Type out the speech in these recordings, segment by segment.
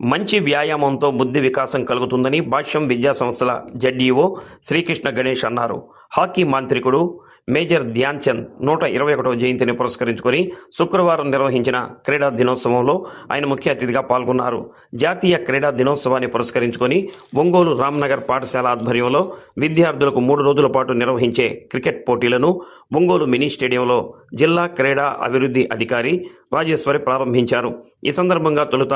మంచి వ్యాయామంతో బుద్ధి వికాసం కలుగుతుందని భాష్యం విద్యా సంస్థల జడ్ఈఓ శ్రీకృష్ణ గణేష్ అన్నారు. హాకీ మాంత్రికుడు మేజర్ ధ్యాన్ చంద్ నూట ఇరవై ఒకటవ జయంతిని పురస్కరించుకొని శుక్రవారం నిర్వహించిన క్రీడా దినోత్సవంలో ఆయన ముఖ్య అతిథిగా పాల్గొన్నారు. జాతీయ క్రీడా దినోత్సవాన్ని పురస్కరించుకొని ఒంగోలు రామ్నగర్ పాఠశాల ఆధ్వర్యంలో విద్యార్థులకు మూడు రోజుల పాటు నిర్వహించే క్రికెట్ పోటీలను ఒంగోలు మినీ స్టేడియంలో జిల్లా క్రీడా అభివృద్ధి అధికారి రాజేశ్వరి ప్రారంభించారు. ఈ సందర్భంగా తొలుత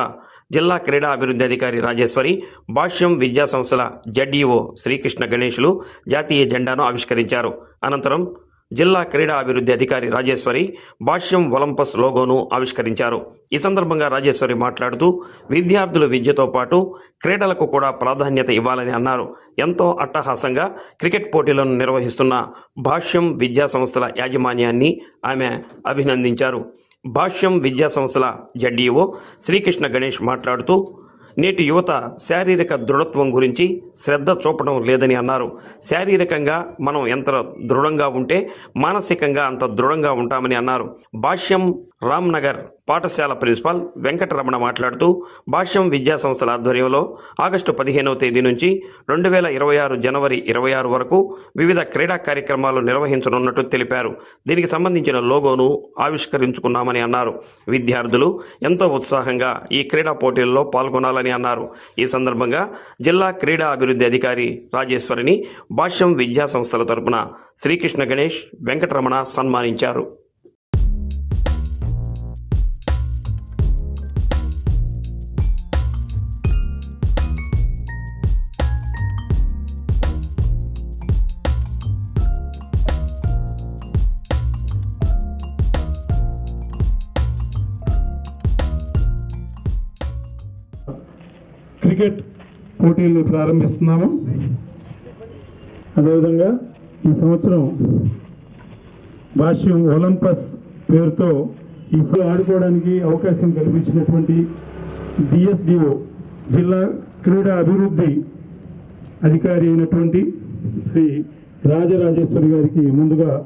జిల్లా క్రీడా అభివృద్ధి అధికారి రాజేశ్వరి భాష్యం విద్యా సంస్థల జడ్ఈఓ శ్రీకృష్ణ గణేష్లు జాతీయ జెండాను ఆవిష్కరించారు. అనంతరం జిల్లా క్రీడా అభివృద్ధి అధికారి రాజేశ్వరి భాష్యం ఒలంపస్ లోగోను ఆవిష్కరించారు. ఈ సందర్భంగా రాజేశ్వరి మాట్లాడుతూ విద్యార్థుల విద్యతో పాటు క్రీడలకు కూడా ప్రాధాన్యత ఇవ్వాలని అన్నారు. ఎంతో అట్టహాసంగా క్రికెట్ పోటీలను నిర్వహిస్తున్న భాష్యం విద్యా సంస్థల యాజమాన్యాన్ని ఆమె అభినందించారు. భాష్యం విద్యా సంస్థల జడ్డీఓ శ్రీకృష్ణ గణేష్ మాట్లాడుతూ నేటి యువత శారీరక దృఢత్వం గురించి శ్రద్ధ చూపడం లేదని అన్నారు. శారీరకంగా మనం ఎంత దృఢంగా ఉంటే మానసికంగా అంత దృఢంగా ఉంటామని అన్నారు. భాష్యం రామ్నగర్ పాఠశాల ప్రిన్సిపాల్ వెంకటరమణ మాట్లాడుతూ భాష్యం విద్యా సంస్థల ఆధ్వర్యంలో ఆగస్టు పదిహేనవ తేదీ నుంచి రెండు వేల ఇరవై ఆరు జనవరి ఇరవై ఆరు వరకు వివిధ క్రీడా కార్యక్రమాలు నిర్వహించనున్నట్టు తెలిపారు. దీనికి సంబంధించిన లోగోను ఆవిష్కరించుకున్నామని అన్నారు. విద్యార్థులు ఎంతో ఉత్సాహంగా ఈ క్రీడా పోటీల్లో పాల్గొనాలని అన్నారు. ఈ సందర్భంగా జిల్లా క్రీడా అభివృద్ధి అధికారి రాజేశ్వరిని భాష్యం విద్యా సంస్థల తరపున శ్రీకృష్ణ గణేష్ వెంకటరమణ సన్మానించారు. క్రికెట్ పోటీలు ప్రారంభిస్తున్నాము. అదేవిధంగా ఈ సంవత్సరం భాష్యం ఒలంపస్ పేరుతో ఈ స- ఆడుకోవడానికి అవకాశం కల్పించినటువంటి డిఎస్డిఓ జిల్లా క్రీడా అభివృద్ధి అధికారి అయినటువంటి శ్రీ రాజరాజేశ్వరి గారికి ముందుగా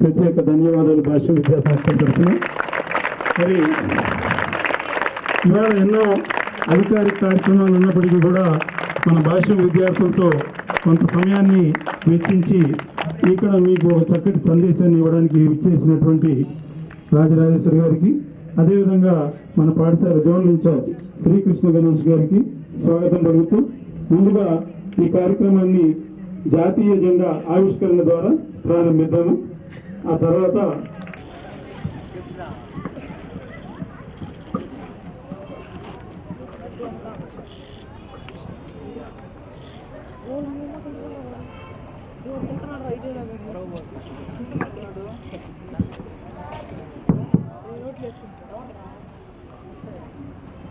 ప్రత్యేక ధన్యవాదాలు భాష విద్యాసంస్థ తరఫున. మరి ఇవాళ ఎన్నో అధికారిక కార్యక్రమాలు ఉన్నప్పటికీ కూడా మన భాష విద్యార్థులతో కొంత సమయాన్ని వెచ్చించి ఇక్కడ మీకు ఒక చక్కటి సందేశాన్ని ఇవ్వడానికి ఇచ్చేసినటువంటి రాజరాజేశ్వరి గారికి అదేవిధంగా మన పాఠశాల జోన్ ఇన్ఛార్జ్ శ్రీకృష్ణ గణేష్ గారికి స్వాగతం పలుకుతూ ముందుగా ఈ కార్యక్రమాన్ని జాతీయ జెండా ఆవిష్కరణ ద్వారా ప్రారంభిద్దాము. ఆ తర్వాత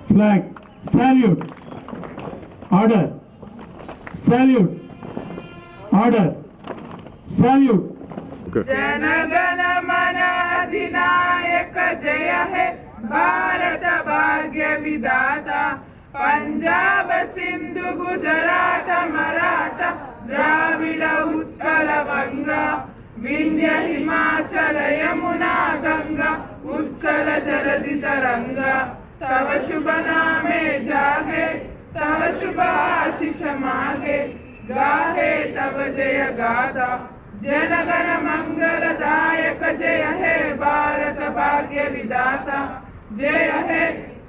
flag salute order salute order salute जनगण मन अधिनायक जय हे भारत भाग्य विधाता पंजाब सिंधु गुजरात मराठा द्राविड उत्कल गंगा विंध्य हिमाचल यमुना गंगा उच्चल जलधि तरंगा तव शुभ नामे जागे, तव शुभ आशीष मागे। गाहे तव जय गाथा, जनगण मंगलदायक जय हे भारत भाग्य विधाता। जय हे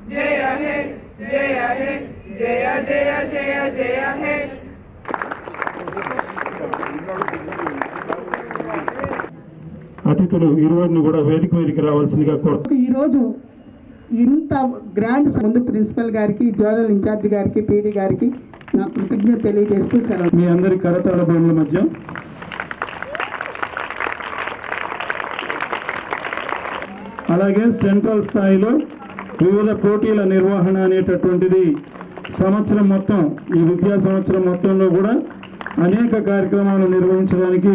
जय हे। జయ హే జయ జయ జయ జయ హే. అతిథులు ఇరువురిని కూడా వేదిక మీదకి రావాల్సిందిగా కోరుతూ ఈరోజు ఇంత గ్రాండ్ ముందు ప్రిన్సిపల్ గారికి జోనల్ ఇన్ఛార్జ్ గారికి పీడీ గారికి నా కృతజ్ఞత తెలియజేస్తూ సెలవు. మీ అందరి కరతల బోన్ల మధ్య అలాగే సెంట్రల్ స్థాయిలో వివిధ పోటీల నిర్వహణ అనేటటువంటిది సంవత్సరం మొత్తం ఈ విద్యా సంవత్సరం మొత్తంలో కూడా అనేక కార్యక్రమాలు నిర్వహించడానికి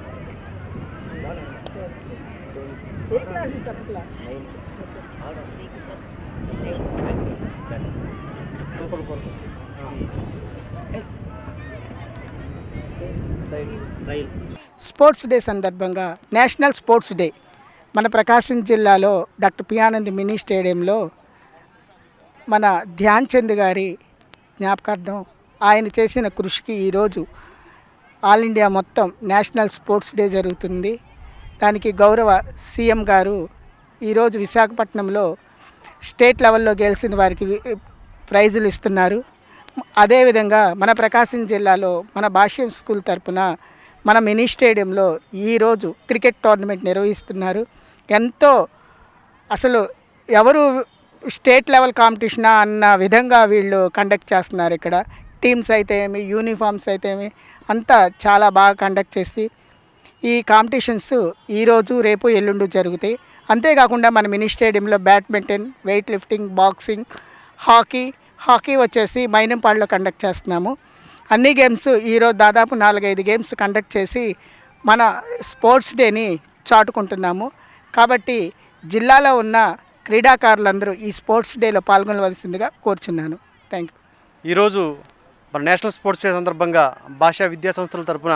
స్పోర్ట్స్ డే సందర్భంగా నేషనల్ స్పోర్ట్స్ డే మన ప్రకాశం జిల్లాలో డాక్టర్ పియానంద్ మినీ స్టేడియంలో మన ధ్యాన్ చంద్ గారి జ్ఞాపకార్థం ఆయన చేసిన కృషికి ఈరోజు ఆల్ ఇండియా మొత్తం నేషనల్ స్పోర్ట్స్ డే జరుగుతుంది. దానికి గౌరవ సీఎం గారు ఈరోజు విశాఖపట్నంలో స్టేట్ లెవెల్లో గెలిచిన వారికి వి- ప్రైజులు ఇస్తున్నారు. అదేవిధంగా మన ప్రకాశం జిల్లాలో మన భాష్యం స్కూల్ తరపున మన మినీ స్టేడియంలో ఈరోజు క్రికెట్ టోర్నమెంట్ నిర్వహిస్తున్నారు. ఎంతో అసలు ఎవరు స్టేట్ లెవెల్ కాంపిటీషనా అన్న విధంగా వీళ్ళు కండక్ట్ చేస్తున్నారు ఇక్కడ. టీమ్స్ అయితే ఏమి యూనిఫామ్స్ అయితే ఏమి అంతా చాలా బాగా కండక్ట్ చేసి ఈ కాంపిటీషన్స్ ఈరోజు రేపు ఎల్లుండి జరుగుతాయి అంతేకాకుండా మన మినీ స్టేడియంలో badminton weight lifting boxing hockey hockey వచ్చేసి మైనంపాడులో కండక్ట్ చేస్తున్నాము. అన్ని గేమ్స్ ఈరోజు దాదాపు నాలుగైదు గేమ్స్ కండక్ట్ చేసి మన స్పోర్ట్స్ డేని చాటుకుంటున్నాము. కాబట్టి జిల్లాలో ఉన్న క్రీడాకారులందరూ ఈ స్పోర్ట్స్ డేలో పాల్గొనవలసిందిగా కోరుచున్నాను. థ్యాంక్ యూ ఈరోజు మన నేషనల్ స్పోర్ట్స్ డే సందర్భంగా భాషా విద్యా సంస్థల తరపున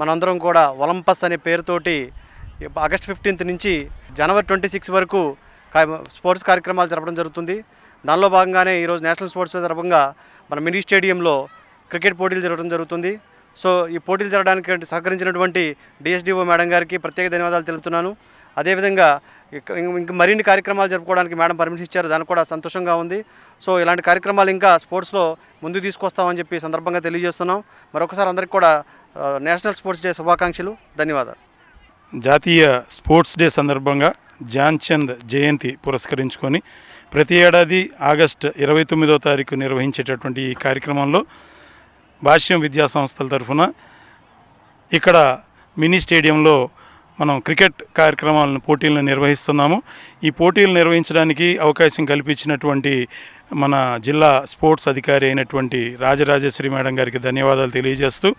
మనందరం కూడా ఒలంపస్ అనే పేరుతోటి ఆగస్ట్ ఫిఫ్టీన్త్ నుంచి జనవరి ట్వంటీ సిక్స్ వరకు స్పోర్ట్స్ కార్యక్రమాలు జరపడం జరుగుతుంది. దానిలో భాగంగానే ఈరోజు నేషనల్ స్పోర్ట్స్ సందర్భంగా మన మినీ స్టేడియంలో క్రికెట్ పోటీలు జరగడం జరుగుతుంది. సో ఈ పోటీలు జరగడానికి సహకరించినటువంటి డిఎస్డిఓ మేడం గారికి ప్రత్యేక ధన్యవాదాలు తెలుపుతున్నాను. అదేవిధంగా ఇంక మరిన్ని కార్యక్రమాలు జరుపుకోవడానికి మేడం పర్మిషన్ ఇచ్చారు. దానికి కూడా సంతోషంగా ఉంది. సో ఇలాంటి కార్యక్రమాలు ఇంకా స్పోర్ట్స్లో ముందు తీసుకొస్తామని చెప్పి సందర్భంగా తెలియజేస్తున్నాం. మరొకసారి అందరికీ కూడా నేషనల్ స్పోర్ట్స్ డే శుభాకాంక్షలు ధన్యవాదాలు. జాతీయ స్పోర్ట్స్ డే సందర్భంగా ధ్యాన్ చంద్ జయంతి పురస్కరించుకొని ప్రతి ఏడాది ఆగస్ట్ ఇరవై తొమ్మిదో తారీఖు నిర్వహించేటటువంటి ఈ కార్యక్రమంలో భాష్యం విద్యా సంస్థల తరఫున ఇక్కడ మినీ స్టేడియంలో మనం క్రికెట్ కార్యక్రమాలను పోటీలను నిర్వహిస్తున్నాము. ఈ పోటీలు నిర్వహించడానికి అవకాశం కల్పించినటువంటి మన జిల్లా స్పోర్ట్స్ అధికారి అయినటువంటి రాజరాజేశ్వరి మేడం గారికి ధన్యవాదాలు తెలియజేస్తూ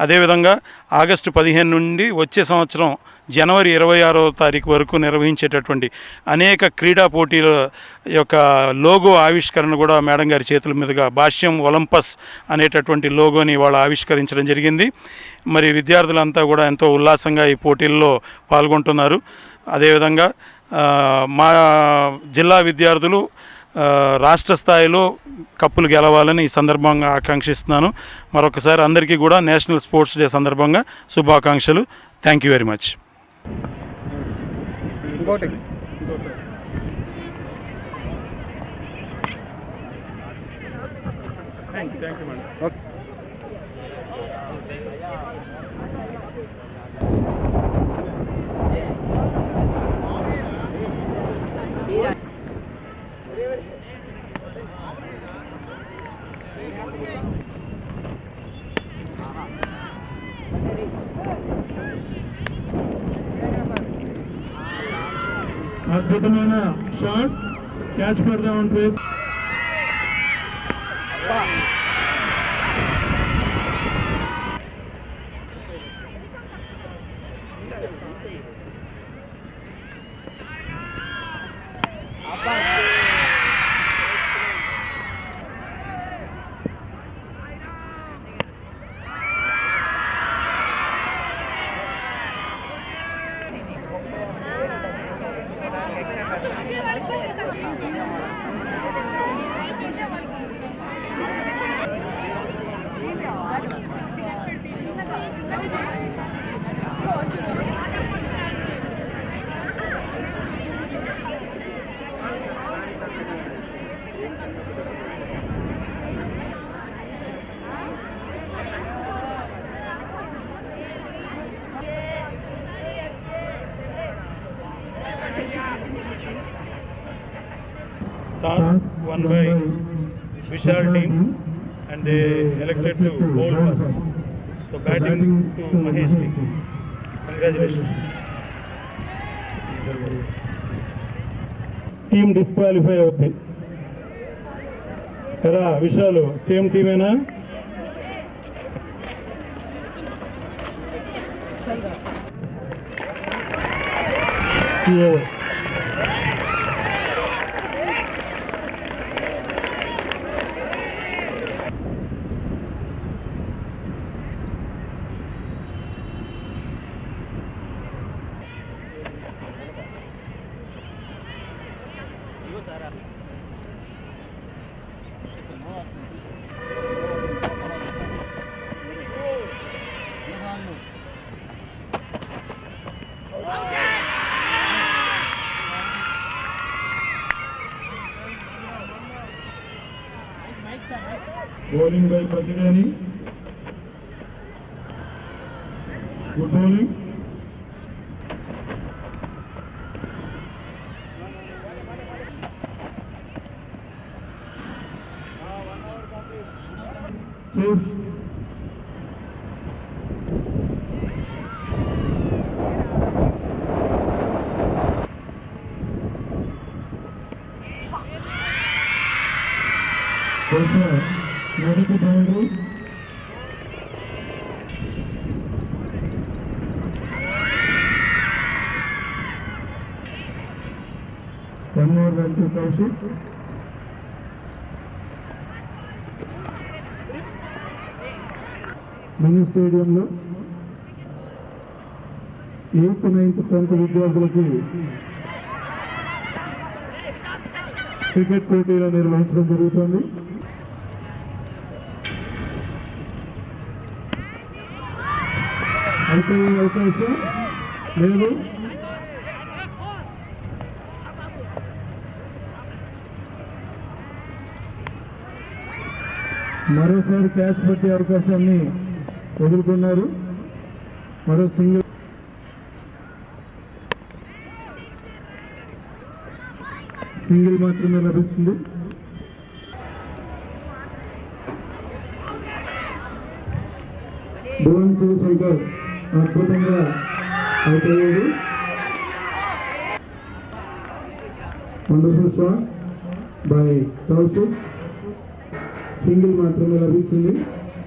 అదేవిధంగా ఆగస్టు పదిహేను నుండి వచ్చే సంవత్సరం జనవరి ఇరవై ఆరో తారీఖు వరకు నిర్వహించేటటువంటి అనేక క్రీడా పోటీల యొక్క లోగో ఆవిష్కరణ కూడా మేడం గారి చేతుల మీదుగా భాష్యం ఒలంపస్ అనేటటువంటి లోగోని వాళ్ళు ఆవిష్కరించడం జరిగింది. మరి విద్యార్థులంతా కూడా ఎంతో ఉల్లాసంగా ఈ పోటీల్లో పాల్గొంటున్నారు. అదేవిధంగా మా జిల్లా విద్యార్థులు రాష్ట్ర స్థాయిలో కప్పులు గెలవాలని ఈ సందర్భంగా ఆకాంక్షిస్తున్నాను. మరొకసారి అందరికీ కూడా నేషనల్ స్పోర్ట్స్ డే సందర్భంగా శుభాకాంక్షలు. థ్యాంక్ యూ వెరీ మచ్ అద్భుతమైన షాట్. క్యాచ్ పెడదామంటే won by Vishal team and they elected to bowl first. So batting to Mahesh team. Congratulations. Team disqualify అవుద్ది ఎరా విషయాలు సేమ్ టీమేనా Two overs. Bowling by పతిగాని good bowling Chief. One more run mini స్టేడియంలో eighth ninth tenth విద్యార్థులకి cricket పోటీలు నిర్వహించడం జరుగుతుంది. అయిపోయే అవకాశం లేదు. మరోసారి క్యాచ్ పట్టే అవకాశాన్ని వదులుకున్నారు మరో సింగిల్ సింగిల్ మాత్రమే లభిస్తుంది. భువన్ శివశంకర్ అద్భుతంగా అయిపోయాడు wonderful shot by Kaushik single మాత్రమే లభిస్తుంది.